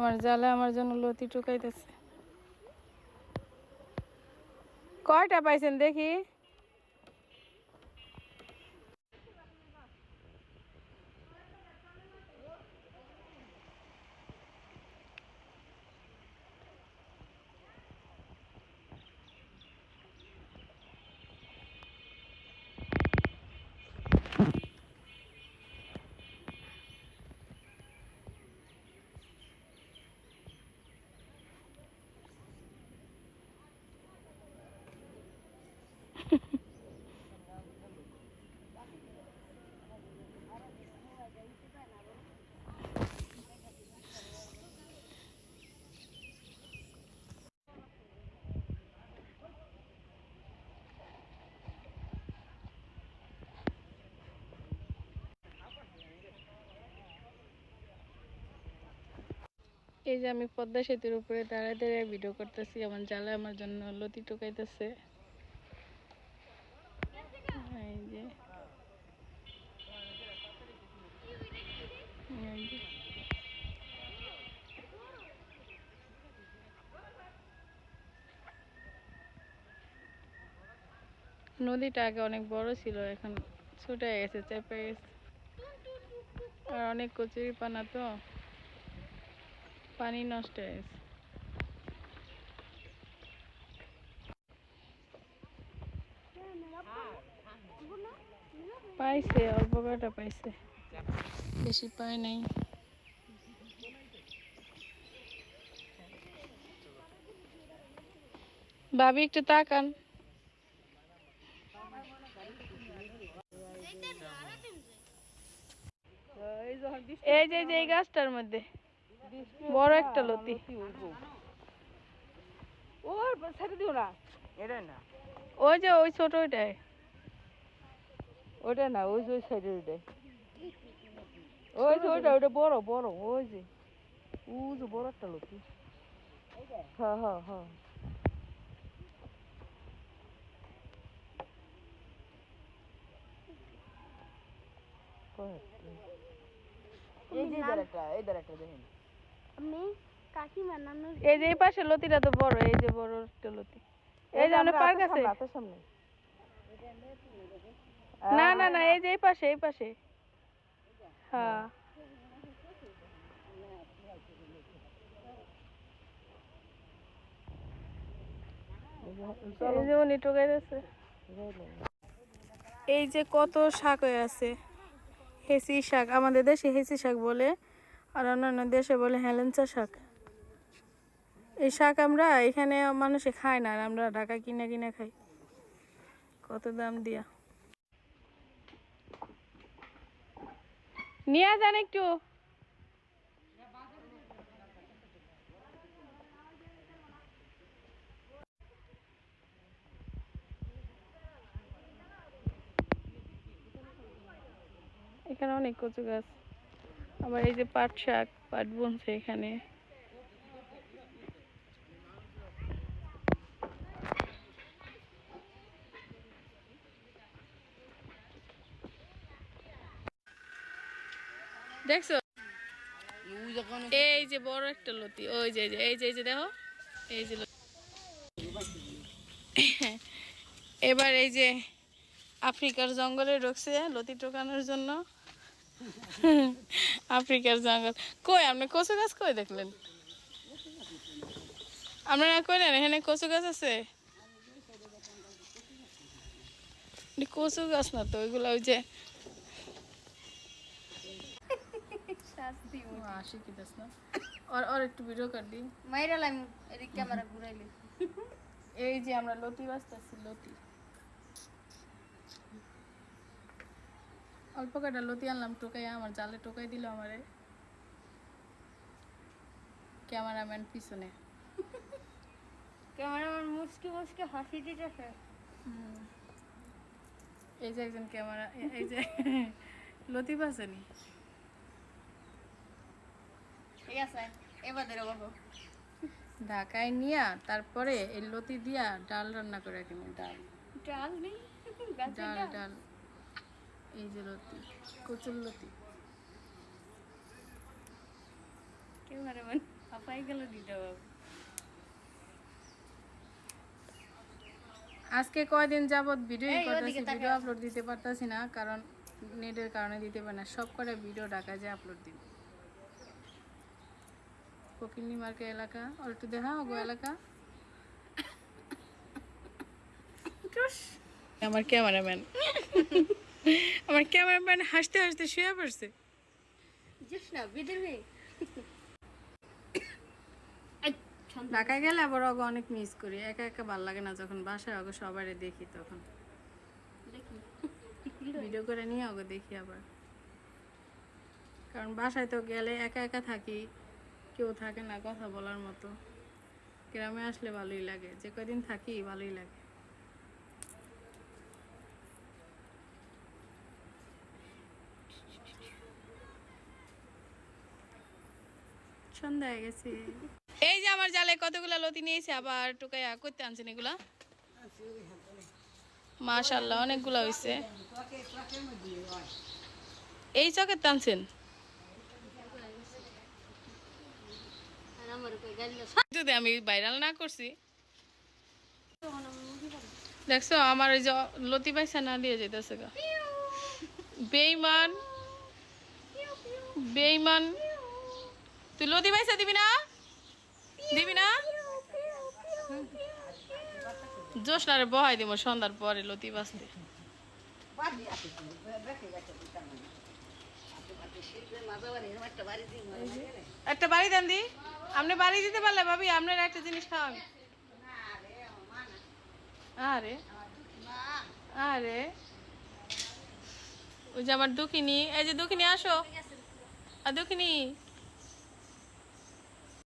আমার জালে আমার জন্য লতি টুকাইতেছে কয়টা পাইছেন দেখি? এই যে আমি পদ্মা সেতুর উপরে দাঁড়ায় দাঁড়ায় ভিডিও করতেছি, আমার জ্বালা আমার জন্য লতি টুকাইতেছে এই যে এই যে। নদীটা আগে অনেক বড় ছিল, এখন ছোট গেছে, চেপে গেছে। আর অনেক কচুরি পানা তো, পানি নষ্ট হয়ে গেছে। পাইছে, অল্প কটা পাইছে। বেশি পায় নাই। ভাবি, একটু তাকান। এই যে, এই গাছটার মধ্যে। বড় একটা লতি। ওর না ওই যে, ওই ছোট ওইটাই। ওটা না, ওই যে, ওই সাইডের ওইটা ওই যে ওইটা ওইটা বড় বড় ওই যে। বড় একটা হ্যাঁ হ্যাঁ হ্যাঁ। এই যে এই পাশে লতিটা তো বড় এই যে বড় একটা লতি। এই যে পার্ক আছে। সামনে। না না না এই যে এই পাশে এই পাশে। হ্যাঁ। এই যে কত শাক হয়ে আছে। হেসি শাক, আমাদের দেশে হেসি শাক বলে, আর অন্যান্য দেশে বলে হেলেঞ্চা শাক। এই শাক আমরা এখানে মানুষে খায় না, আর আমরা ঢাকা কিনে কিনে খাই। কত দাম দিয়া। নিয়ে যান একটু। এখানে অনেক কচু গাছ। আবার এই যে পাট শাক, পাট বুনছে এখানে। দেখছ? এই যে বড় একটা লতি ওই যে এই যে এই যে দেখো এই যে এবার এই যে আফ্রিকার জঙ্গলে ঢুকছে লতি টোকানোর জন্য। আফ্রিকার জঙ্গল। কই আপনি কচু গাছ কই দেখলেন? আপনারা কইলেন এখানে কচু গাছ আছে? কচু গাছ না তো ওইগুলো ওই যে শাস্তি আসি কি দাস না আর আর একটু ভিডিও কর মাইরালাম এদিক ক্যামেরা ঘুরাইলে এই যে আমরা লতি লতি। অল্প কটা লতি আনলাম টোকাই আমার জালে টোকাই দিল আমারে। ক্যামেরাম্যান পিছনে। ক্যামেরাম্যান মুসকে মুসকে হাসি দিতেছে। এই যে একজন ক্যামেরা এই যে লতি বাঁচেনি ঠিক আছে এবার ধরে বলব। ঢাকায় নিয়া তারপরে এই লতি দিয়া ডাল রান্না করে কিনে ডাল। ডাল নেই? ডাল এই যে লতি কচুর লতি। গেল বাবু। আজকে কয়দিন যাবত ভিডিও করতেছি ভিডিও আপলোড দিতে পারতাছি না কারণ নেটের কারণে দিতে পারি না। সব করে ভিডিও ঢাকা যে আপলোড দিন ফকিন্নি মার্কে এলাকা। আর একটু দেখা ওগো এলাকা। আমার ক্যামেরাম্যান। আমার ক্যামেরাম্যান হাসতে হাসতে শুয়ে পড়ছে। ঢাকায় গেলে আবার ওগো অনেক মিস করি। একা একা ভালো লাগে না যখন বাসায় ওগো সবারই দেখি তখন। ভিডিও করে নিয়ে ওকে দেখি আবার। কারণ বাসায় তো গেলে একা একা থাকি। কেউ থাকে না কথা বলার মতো। গ্রামে আসলে ভালোই লাগে, যে কদিন থাকি ভালোই লাগে। সন্ধ্যা হয়ে গেছে। এই যে আমার জালে কতগুলা লতি নিয়েছে, আবার টুকাইয়া করতে আনছেন এগুলা? মাশাল্লাহ অনেকগুলো হয়েছে এই চকের টানছেন আর আমার কই গাইল যদি আমি ভাইরাল না করছি। দেখছ, আমার ওই যে লতি পয়সা না দিয়ে যেতেছে গা। বেইমান বেইমান তুই লতি পয়সা দিবি না? দিবি না? জোসনারে বহাই দিব সন্ধ্যার পরে লতি বাঁচতে একটা বাড়ি দেন দি। আপনি বাড়ি দিতে পারলে ভাবি, আপনার একটা জিনিস খাওয়ান আরে। আরে। ওই যে আমার দুঃখিনী এই যে দুঃখিনী আসো। আর দুঃখিনী